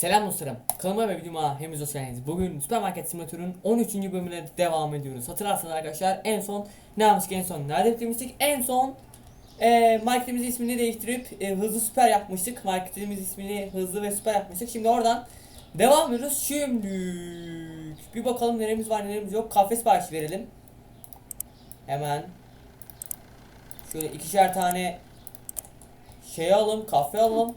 Selam dostlarım. Kanalıma ve videoma hepiniz hoş geldiniz. Bugün Süpermarket Simülatör'ün 13. bölümüne devam ediyoruz. Hatırlarsanız arkadaşlar en son ne yapmıştık en son nerede bitirmiştik? En son e, marketimizin ismini değiştirip e, hızlı süper yapmıştık. Marketimiz ismini hızlı ve süper yapmıştık. Şimdi oradan devam ediyoruz. Şimdi bir bakalım neremiz var neremiz yok. Kahve siparişi verelim. Hemen şöyle ikişer tane şey alalım, kahve alalım.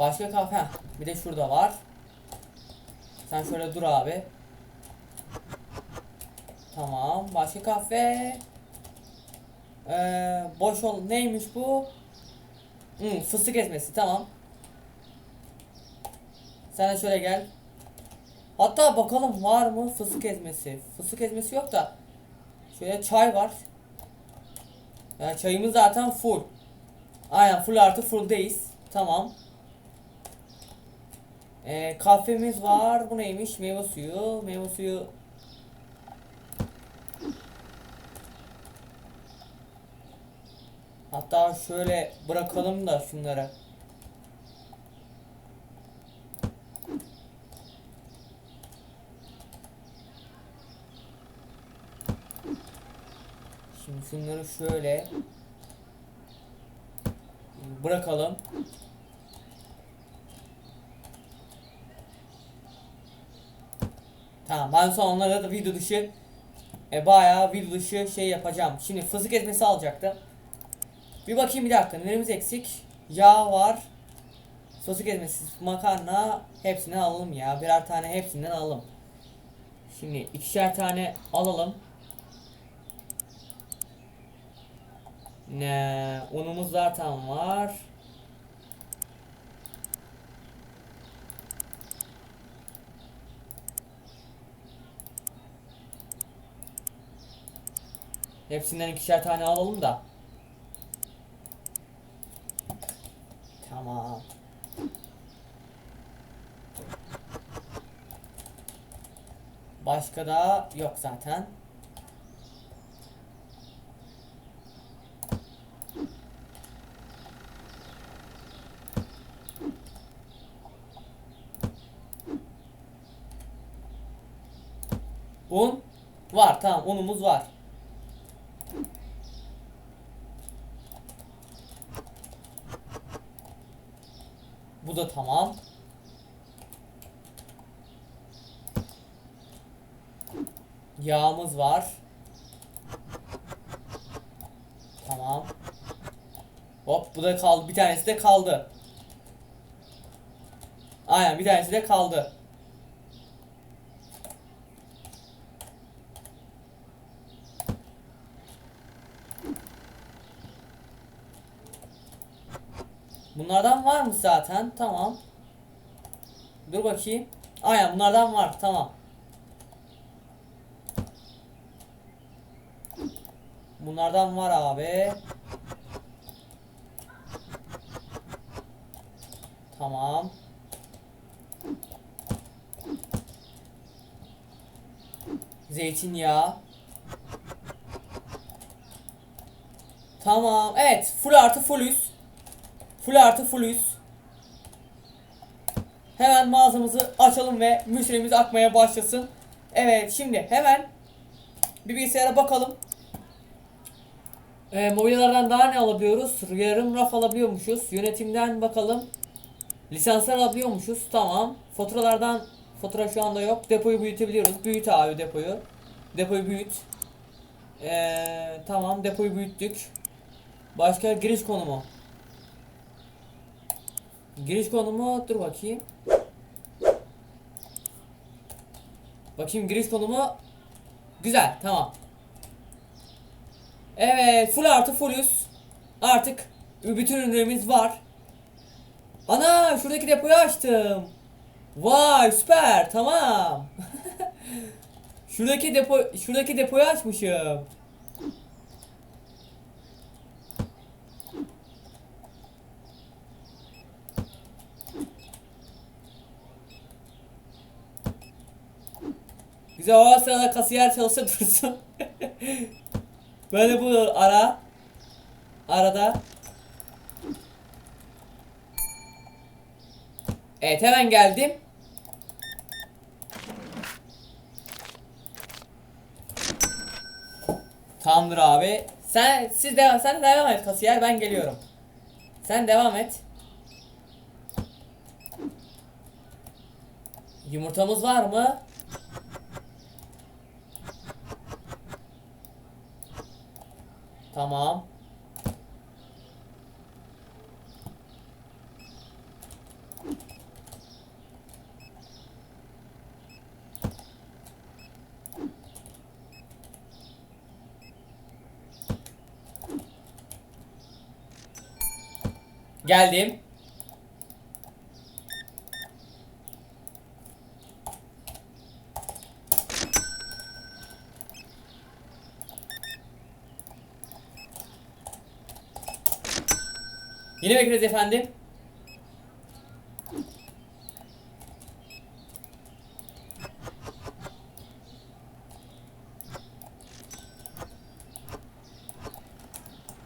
Başka kahve. heh, Bir de şurada var. Sen şöyle dur abi. Tamam. Başka kahve. Ee, boş ol. Neymiş bu? Hmm, fıstık ezmesi. Tamam. Sen de şöyle gel. Hatta bakalım var mı fıstık ezmesi. Fıstık ezmesi yok da. Şöyle çay var. Yani çayımız zaten full. Aynen full artı fulldeyiz. Tamam. Ee, kahvemiz var. Bu neymiş? Meyve suyu. Meyve suyu. Hatta şöyle bırakalım da şunları. Şimdi şunları şöyle bırakalım. Tamam ben sonra onlara da video dışı e, bayağı video dışı şey yapacağım. Şimdi fıstık ezmesi alacaktım. Bir bakayım bir dakika nelerimiz eksik? Yağ var. Fıstık ezmesi, makarna hepsini alalım ya. Birer tane hepsinden alalım. Şimdi ikişer tane alalım. Ne unumuz zaten var. Hepsinden ikişer tane alalım da. Tamam. Başka da yok zaten. Un var tamam unumuz var. Bu da tamam. Yağımız var. Tamam. Hop bu da kaldı. Bir tanesi de kaldı. Aynen bir tanesi de kaldı. Bunlardan var mı zaten? Tamam. Dur bakayım. Aynen bunlardan var. Tamam. Bunlardan var abi. Tamam. Zeytinyağı. Tamam. Evet. Full artı full üst. Full artı full üst. Hemen mağazamızı açalım ve müşterimiz akmaya başlasın. Evet şimdi hemen bir bilgisayara bakalım. Ee, mobilyalardan daha ne alabiliyoruz? Yarım raf alabiliyormuşuz. Yönetimden bakalım. Lisanslar alabiliyormuşuz. Tamam. Faturalardan fatura şu anda yok. Depoyu büyütebiliyoruz. Büyüt abi depoyu. Depoyu büyüt. Ee, tamam depoyu büyüttük. Başka giriş konumu. Giriş konumu dur bakayım. Bakayım giriş konumu güzel tamam. Evet full artı full üst. Artık bütün ürünlerimiz var. Ana şuradaki depoyu açtım. Vay süper tamam. şuradaki depo şuradaki depoyu açmışım. Güzel o sırada kasiyer çalışsa dursun. Böyle bu ara. Arada. Evet hemen geldim. Tamamdır abi. Sen siz devam sen devam et kasiyer ben geliyorum. Sen devam et. Yumurtamız var mı? Tamam. Geldim. Yine bekleriz efendim.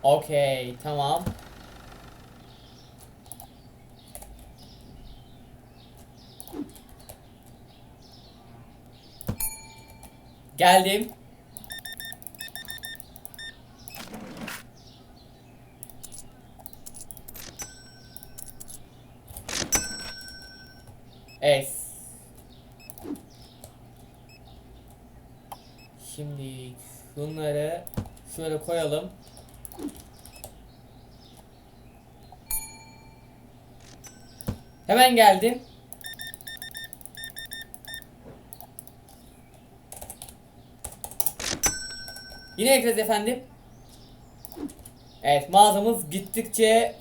Okey, tamam. Geldim. Evet. Şimdi şunları şöyle koyalım. Hemen geldim. Yine ekleriz efendim. Evet mağazamız gittikçe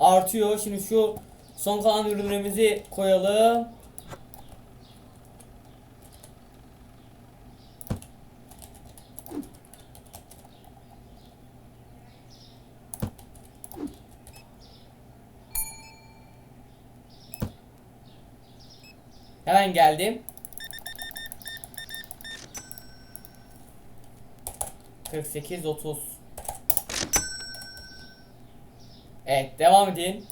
artıyor. Şimdi şu son kalan ürünlerimizi koyalım. Hemen geldim. 48 30 Evet devam edin.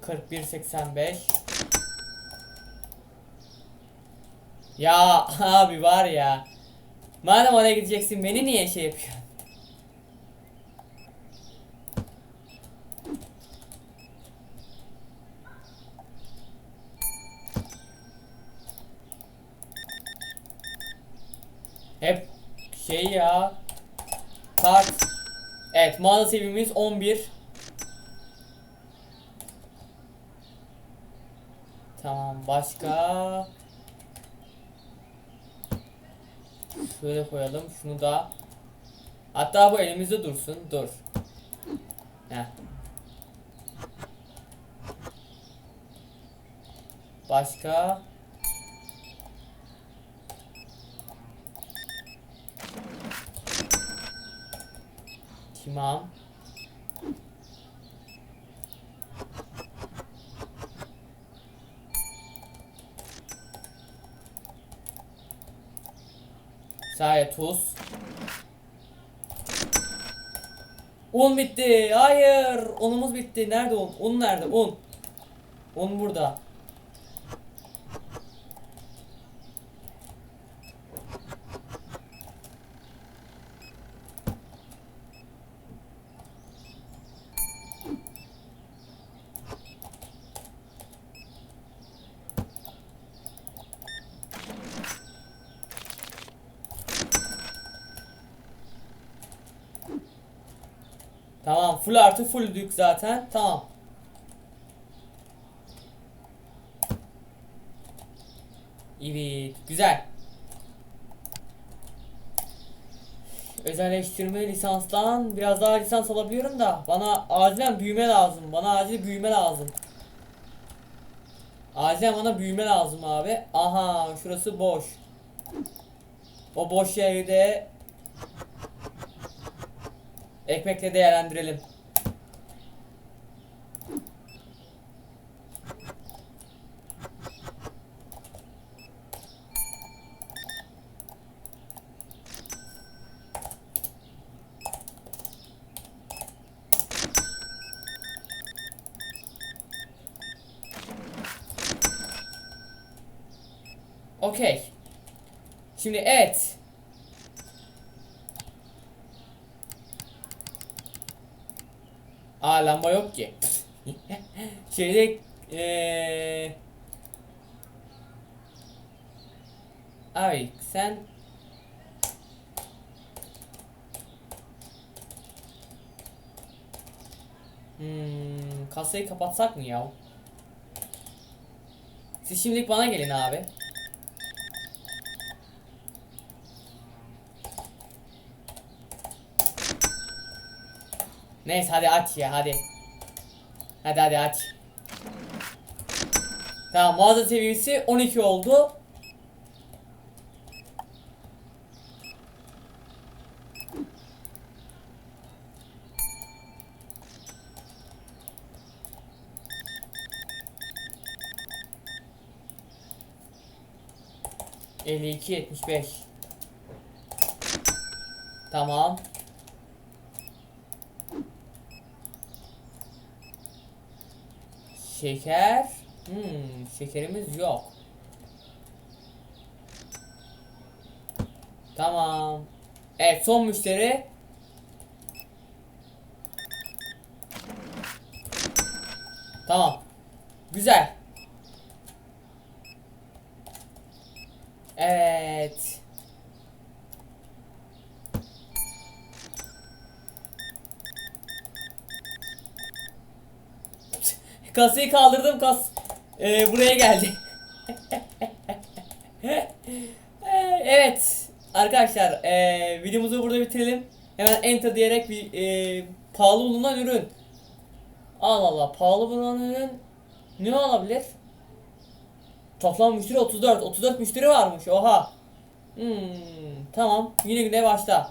Kırk bir seksen beş. Ya abi var ya. Madem oraya gideceksin beni niye şey yapıyorsun? Hep şey ya. Kart. Evet mağaza seviyemiz 11. Tamam başka. Şöyle koyalım şunu da. Hatta bu elimizde dursun. Dur. Heh. Başka. Tamam. Sadece tuz. Un bitti. Hayır. Unumuz bitti. Nerede un? Un nerede? Un. Un burada. Tamam. Full artı full dük zaten. Tamam. Evet. Güzel. Özelleştirme lisanstan biraz daha lisans alabiliyorum da bana acilen büyüme lazım. Bana acil büyüme lazım. Acilen bana büyüme lazım abi. Aha şurası boş. O boş yeri de Ekmekle değerlendirelim. Okey. Şimdi evet. Aa lamba yok ki. Şeyde eee Abi sen Hmm, kasayı kapatsak mı ya? Siz şimdilik bana gelin abi. Neyse hadi aç ya hadi. Hadi hadi aç. Tamam mağaza seviyesi 12 oldu. Elli iki yetmiş beş. Tamam. Şeker. Hmm, şekerimiz yok. Tamam. Evet son müşteri. Tamam. Güzel. Evet. Kasayı kaldırdım kas Ee, buraya geldi. Ee, evet arkadaşlar ee, videomuzu burada bitirelim. Hemen enter diyerek bir ee, pahalı bulunan ürün. Allah Allah pahalı bulunan ürün ne olabilir? Toplam müşteri 34. 34 müşteri varmış. Oha. Hmm, tamam. Yine güne başla.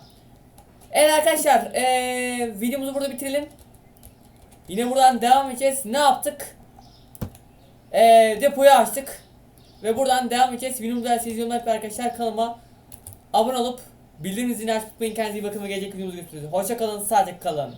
Evet arkadaşlar, eee videomuzu burada bitirelim. Yine buradan devam edeceğiz. Ne yaptık? Eee depoyu açtık. Ve buradan devam edeceğiz. Videomuzu da izliyorlar arkadaşlar. Kanalıma abone olup bildirim zilini açmayı unutmayın. Kendinize iyi bakın gelecek videomuzu görüşürüz. Hoşça kalın, sağlıcakla kalın.